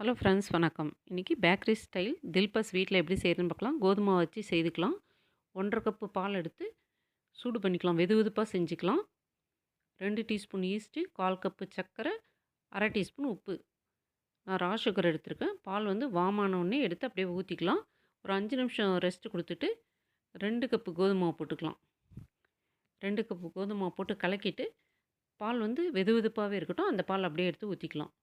Hello friends வணக்கம். இன்றைக்கி bakery style தில்பஸ் வீட்டில் எப்படி செய்கிறதுன்னு பார்க்கலாம் கோதுமை வச்சு செய்துக்கலாம். ஒன்றரை கப்பு பால் எடுத்து சூடு பண்ணிக்கலாம். வெது வெதுப்பாக செஞ்சுக்கலாம். ரெண்டு டீஸ்பூன் ஈஸ்ட்டு கால் கப்பு சர்க்கரை அரை டீஸ்பூன் உப்பு. நான் ரா சுகர் எடுத்திருக்கேன். பால் வந்து வாமான எடுத்து அப்படியே ஊற்றிக்கலாம் ஒரு அஞ்சு நிமிஷம் ரெஸ்ட்டு கொடுத்துட்டு ரெண்டு கப்பு கோதுமை போட்டுக்கலாம். ரெண்டு கப்பு கோதுமை போட்டு கலக்கிட்டு பால் வந்து வெது வெதுப்பாகவே இருக்கட்டும். அந்த பால் அப்படியே எடுத்து ஊற்றிக்கலாம்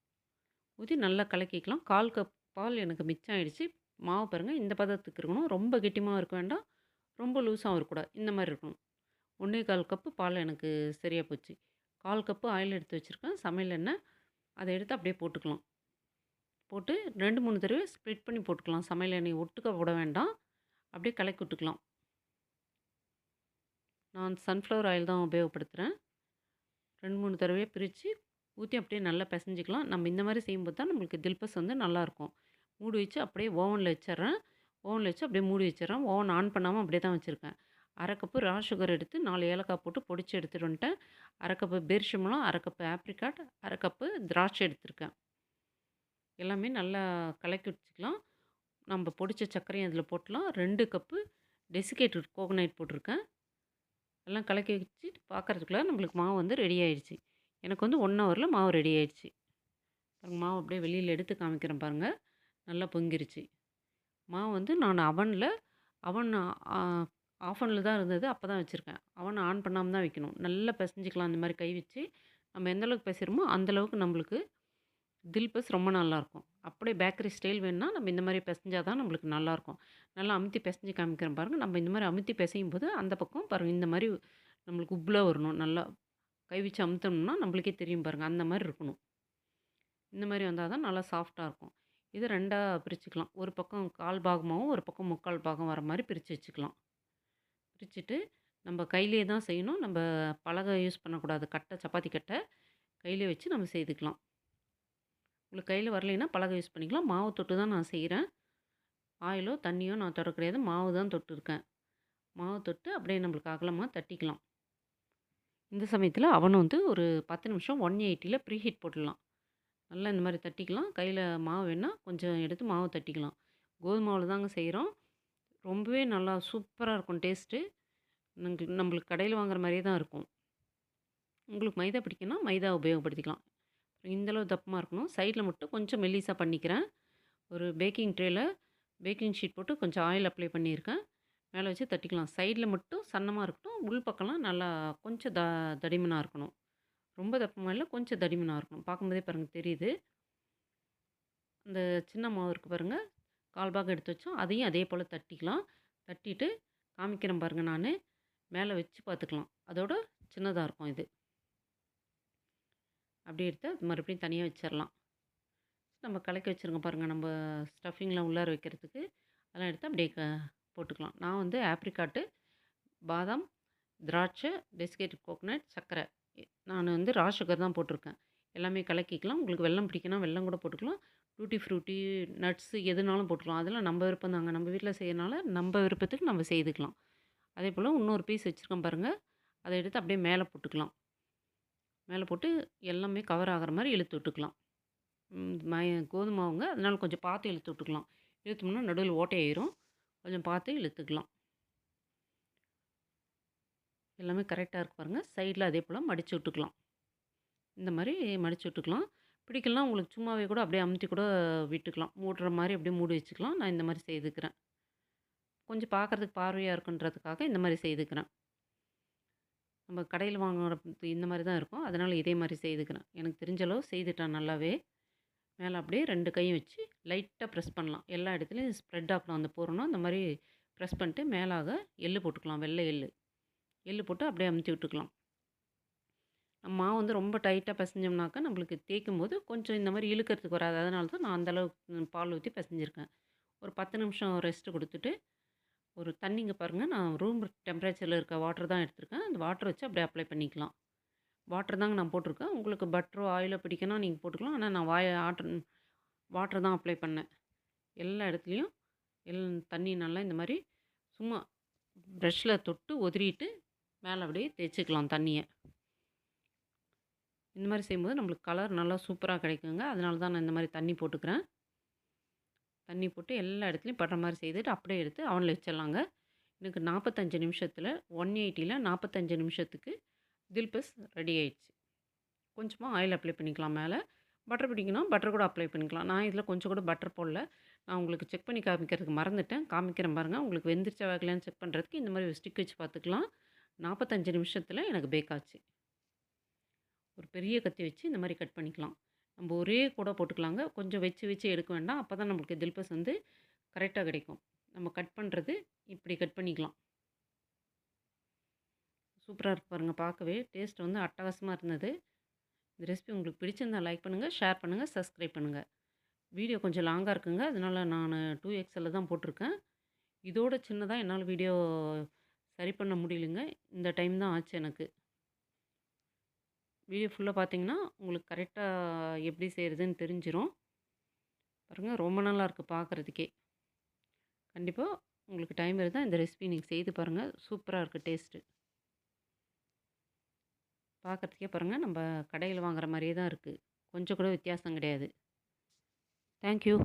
ஊற்றி நல்லா கலக்கிக்கலாம். கால் கப் பால் எனக்கு மிச்சம் ஆகிடுச்சு மாவு பாருங்கள் இந்த பதத்துக்கு இருக்கணும். ரொம்ப கெட்டியமாக இருக்க வேண்டாம். ரொம்ப லூஸாகவும் இருக்கக்கூடாது இந்த மாதிரி இருக்கணும். ஒன்றே கால் கப்பு பால் எனக்கு சரியாக போச்சு. கால் கப்பு ஆயில் எடுத்து வச்சுருக்கேன். சமையல் எண்ணெய் அதை எடுத்து அப்படியே போட்டுக்கலாம். போட்டு ரெண்டு மூணு தடவை ஸ்ப்ளிட் பண்ணி போட்டுக்கலாம். சமையல் எண்ணெய் ஒட்டுக்க போட வேண்டாம். அப்படியே கலக்கி விட்டுக்கலாம். நான் சன்ஃப்ளவர் ஆயில் தான் உபயோகப்படுத்துகிறேன் ரெண்டு மூணு தடவையாக பிரித்து ஊற்றி அப்படியே நல்லா பிசைஞ்சிக்கலாம். நம்ம இந்த மாதிரி செய்யும்போது தான் நம்மளுக்கு தில்பஸ் வந்து நல்லாயிருக்கும். மூடி வச்சு அப்படியே ஓவனில் வச்சிட்றேன் ஓவனில் வச்சு அப்படியே மூடி வச்சிடறேன் ஓவன் ஆன் பண்ணாமல் அப்படியே தான் வச்சுருக்கேன். அரை கப்பு ரா சுகர் எடுத்து நாலு ஏலக்காய் போட்டு பொடிச்சு எடுத்துகிட்டு வந்துட்டேன். அரை கப்பு பெர்ஷமலம் அரை கப்பு ஆப்ரிக்காட் அரை கப்பு திராட்சை எடுத்திருக்கேன். எல்லாமே நல்லா கலக்கி வச்சுக்கலாம். நம்ம பொடிச்ச சர்க்கரையும் அதில் போட்டலாம். ரெண்டு கப்பு டெசிகேட்டட் கோகனைட் போட்டிருக்கேன். எல்லாம் கலக்கி வச்சு பார்க்குறதுக்குள்ளே நம்மளுக்கு மாவு வந்து ரெடி ஆயிடுச்சு. எனக்கு வந்து ஒன் ஹவரில் மாவு ரெடி ஆயிடுச்சு. பாருங்கள் மாவு அப்படியே வெளியில் எடுத்து காமிக்கிறேன் பாருங்கள் நல்லா பொங்கிருச்சு. மாவு வந்து நான் அவனில் அவன் ஆஃபனில் தான் இருந்தது. அப்போ தான் வச்சுருக்கேன். அவன் ஆன் பண்ணாமல் தான் வைக்கணும். நல்லா பிசைஞ்சிக்கலாம். அந்த மாதிரி கை வச்சு நம்ம எந்த அளவுக்கு அந்தளவுக்கு நம்மளுக்கு தில் பஸ் ரொம்ப நல்லாயிருக்கும் அப்படியே பேக்கரி ஸ்டைல் வேணுன்னா நம்ம இந்த மாதிரி பிசைஞ்சால் தான் நம்மளுக்கு நல்லாயிருக்கும் நல்லா அமுத்தி பிசைஞ்சு காமிக்கிறேன் பாருங்கள் நம்ம இந்த மாதிரி அமுத்தி பிசையும் போது அந்த பக்கம் பாருங்கள் இந்த மாதிரி நம்மளுக்கு உப்பில் வரணும். நல்லா கை வச்சு அமுத்தணும்னா நம்மளுக்கே தெரியும் பாருங்கள் அந்த மாதிரி இருக்கணும். இந்த மாதிரி வந்தால் தான் நல்லா சாஃப்டாக இருக்கும். இது ரெண்டாக பிரிச்சுக்கலாம். ஒரு பக்கம் கால் பாகமாகவும் ஒரு பக்கம் முக்கால் பாகம் வர மாதிரி பிரித்து வச்சுக்கலாம். பிரிச்சுட்டு நம்ம கையிலே தான் செய்யணும். நம்ம பலகை யூஸ் பண்ணக்கூடாது. கட்டை சப்பாத்தி கட்டை கையிலே வச்சு நம்ம செய்துக்கலாம். உங்களுக்கு கையில் வரலைன்னா பலகை யூஸ் பண்ணிக்கலாம். மாவு தொட்டு தான் நான் செய்கிறேன் ஆயிலோ தண்ணியோ நான் தொட கிடையாது மாவு தான் தொட்டுருக்கேன் மாவு தொட்டு அப்படியே நம்மளுக்கு அகலமாக தட்டிக்கலாம். இந்த சமயத்தில் அவனை வந்து ஒரு பத்து நிமிஷம் ஒன் எயிட்டியில் ப்ரீ ஹீட் போட்டுடலாம். நல்லா இந்த மாதிரி தட்டிக்கலாம். கையில் மாவு வேணால் கொஞ்சம் எடுத்து மாவு தட்டிக்கலாம். கோதுமாவில் தாங்க செய்கிறோம் ரொம்பவே நல்லா சூப்பராக இருக்கும் டேஸ்ட்டு நம்மளுக்கு நம்மளுக்கு கடையில் வாங்குற மாதிரியே தான் இருக்கும். உங்களுக்கு மைதா பிடிக்குன்னா மைதா உபயோகப்படுத்திக்கலாம். இந்தளவு தப்பமாக இருக்கணும். சைடில் மட்டும் கொஞ்சம் மெல்லிஸாக பண்ணிக்கிறேன். ஒரு பேக்கிங் ட்ரேயில் பேக்கிங் ஷீட் போட்டு கொஞ்சம் ஆயில் அப்ளை பண்ணியிருக்கேன். மேலே வச்சு தட்டிக்கலாம். சைடில் மட்டும் சன்னமாக இருக்கட்டும். உள் பக்கம்லாம் நல்லா கொஞ்சம் த தடிமனாக இருக்கணும். ரொம்ப தப்பமாக இல்லை கொஞ்சம் தடிமனாக இருக்கணும். பார்க்கும்போதே பாருங்கள் தெரியுது. அந்த சின்ன மாவு இருக்குது பாருங்கள் கால் பாகம் எடுத்து வச்சோம். அதையும் அதே போல் தட்டிக்கலாம். தட்டிட்டு காமிக்கிறேன் பாருங்கள் நான். மேலே வச்சு பார்த்துக்கலாம். அதோட சின்னதாக இருக்கும் இது. அப்படியே எடுத்து மறுபடியும் தனியாக வச்சிடலாம் நம்ம கலக்கி வச்சுருங்க பாருங்கள் நம்ம ஸ்டஃபிங்லாம் உள்ளார வைக்கிறதுக்கு. அதெல்லாம் எடுத்து அப்படியே க போட்டுக்கலாம். நான் வந்து ஆப்ரிக்காட்டு பாதாம் திராட்சை பிஸ்கெட் கோகனட் சர்க்கரை. நான் வந்து ரா சுகர் தான் போட்டிருக்கேன். எல்லாமே கலக்கிக்கலாம். உங்களுக்கு வெல்லம் பிடிக்கணும் வெல்லம் கூட போட்டுக்கலாம். டூட்டி ஃப்ரூட்டி நட்ஸு எதுனாலும் போட்டுக்கலாம். அதெல்லாம் நம்ம விருப்பம் தாங்க. நம்ம வீட்டில் செய்யறனால நம்ம விருப்பத்துக்கு நம்ம செய்துக்கலாம். அதே போல் இன்னொரு பீஸ் வச்சுருக்கோம் பாருங்கள் அதை எடுத்து அப்படியே மேலே போட்டுக்கலாம். மேலே போட்டு எல்லாமே கவர் ஆகிற மாதிரி இழுத்து விட்டுக்கலாம். மய கோதுமாவுங்க அதனால் கொஞ்சம் பார்த்து இழுத்து விட்டுக்கலாம். இழுத்தோம்னா நடுவில் ஓட்டையாயிரும் கொஞ்சம் பார்த்து இழுத்துக்கலாம். எல்லாமே கரெக்டாக இருக்கு பாருங்கள் சைடில் அதே போல் மடித்து விட்டுக்கலாம். இந்த மாதிரி மடித்து விட்டுக்கலாம். பிடிக்கலாம் உங்களுக்கு சும்மாவே கூட அப்படியே அமுத்தி கூட விட்டுக்கலாம். மூடுற மாதிரி அப்படியே மூடி வச்சுக்கலாம். நான் இந்த மாதிரி செய்துக்கிறேன். கொஞ்சம் பார்க்குறதுக்கு பார்வையாக இருக்குன்றதுக்காக இந்த மாதிரி செய்துக்கிறேன். நம்ம கடையில் வாங்குற இந்த மாதிரி தான் இருக்கும். அதனால் இதே மாதிரி செய்துக்கிறேன். எனக்கு தெரிஞ்ச அளவு செய்துட்டேன் நல்லாவே. மேலே அப்படியே ரெண்டு கையும் வச்சு லைட்டாக ப்ரெஸ் பண்ணலாம். எல்லா இடத்துலையும் ஸ்ப்ரெட் ஆகலாம் அந்த பூரணம் அந்த மாதிரி ப்ரெஸ் பண்ணிட்டு மேலாக எள்ளு போட்டுக்கலாம். வெள்ளை எள்ளு. எள்ளு போட்டு அப்படியே அமுத்தி விட்டுக்கலாம். நம்ம மாவு வந்து ரொம்ப டைட்டாக பிசைஞ்சோம்னாக்கா நம்மளுக்கு தேய்க்கும் போது கொஞ்சம் இந்த மாதிரி இழுக்கிறதுக்கு வராது. அதனால தான் நான் அந்தளவுக்கு பால் ஊற்றி பிசைஞ்சிருக்கேன். ஒரு பத்து நிமிஷம் ரெஸ்ட்டு கொடுத்துட்டு ஒரு தண்ணிங்க பாருங்கள் நான் ரூம் டெம்பரேச்சரில் இருக்க வாட்டர் தான் எடுத்திருக்கேன். அந்த வாட்டர் வச்சு அப்படியே அப்ளை பண்ணிக்கலாம். வாட்டர் தாங்க நான் போட்டிருக்கேன். உங்களுக்கு பட்டரோ ஆயிலோ பிடிக்கணும் நீங்கள் போட்டுக்கலாம். ஆனால் நான் வாய ஆட்டர் வாட்டர் தான் அப்ளை பண்ணேன். எல்லா இடத்துலையும் எல் தண்ணி நல்லா இந்த மாதிரி சும்மா ப்ரெஷ்ஷில் தொட்டு ஒதிரிட்டு மேலே அப்படியே தேய்ச்சிக்கலாம் தண்ணியை. இந்த மாதிரி செய்யும்போது நம்மளுக்கு கலர் நல்லா சூப்பராக கிடைக்குங்க. அதனால தான் நான் இந்த மாதிரி தண்ணி போட்டுக்கிறேன். தண்ணி போட்டு எல்லா இடத்துலையும் படுற மாதிரி செய்துட்டு அப்படியே எடுத்து அவனில் வச்சிடலாங்க. எனக்கு நாற்பத்தஞ்சு நிமிஷத்தில் ஒன் எயிட்டியில் நாற்பத்தஞ்சு நிமிஷத்துக்கு தில்பஸ் ரெடி ஆயிடுச்சு. கொஞ்சமாக ஆயில் அப்ளை பண்ணிக்கலாம் மேலே. பட்டர் பிடிக்கணும் பட்டர் கூட அப்ளை பண்ணிக்கலாம். நான் இதில் கொஞ்சம் கூட பட்டர் போடல. நான் உங்களுக்கு செக் பண்ணி காமிக்கிறதுக்கு மறந்துட்டேன். காமிக்கிறேன் பாருங்கள் உங்களுக்கு வெந்திரிச்சா வேகலையான்னு செக் பண்ணுறதுக்கு இந்த மாதிரி ஸ்டிக் வச்சு பார்த்துக்கலாம். நாற்பத்தஞ்சு நிமிஷத்தில் எனக்கு பேக் ஆச்சு. ஒரு பெரிய கத்தி வச்சு இந்த மாதிரி கட் பண்ணிக்கலாம். நம்ம ஒரே கூட போட்டுக்கலாங்க. கொஞ்சம் வச்சு வச்சு எடுக்க வேண்டாம். அப்போ தான் நம்மளுக்கு தில்பஸ் வந்து கரெக்டாக கிடைக்கும். நம்ம கட் பண்ணுறது இப்படி கட் பண்ணிக்கலாம். சூப்பராக இருக்கு பாருங்கள் பார்க்கவே டேஸ்ட் வந்து அட்டகாசமாக இருந்தது. இந்த ரெசிபி உங்களுக்கு பிடிச்சிருந்தா லைக் பண்ணுங்கள் ஷேர் பண்ணுங்கள் சப்ஸ்கிரைப் பண்ணுங்கள் வீடியோ கொஞ்சம் லாங்காக இருக்குங்க. அதனால் நான் டூ எக்ஸலில் தான் போட்டிருக்கேன். இதோட சின்னதாக என்னால் வீடியோ சரி பண்ண முடியலைங்க. இந்த டைம் தான் ஆச்சு எனக்கு. வீடியோ ஃபுல்லாக பார்த்தீங்கன்னா உங்களுக்கு கரெக்டாக எப்படி செய்கிறதுன்னு தெரிஞ்சிடும் பாருங்கள் ரொம்ப நல்லா இருக்குது பார்க்குறதுக்கே கண்டிப்பாக உங்களுக்கு டைம் இருந்தால் இந்த ரெசிபி நீங்கள் செய்து பாருங்கள் சூப்பராக இருக்குது டேஸ்ட்டு. பார்க்குறதுக்கே பாருங்கள் நம்ம கடையில் வாங்குற மாதிரியே தான் இருக்குது கொஞ்சம் கூட வித்தியாசம் கிடையாது. தேங்க்யூ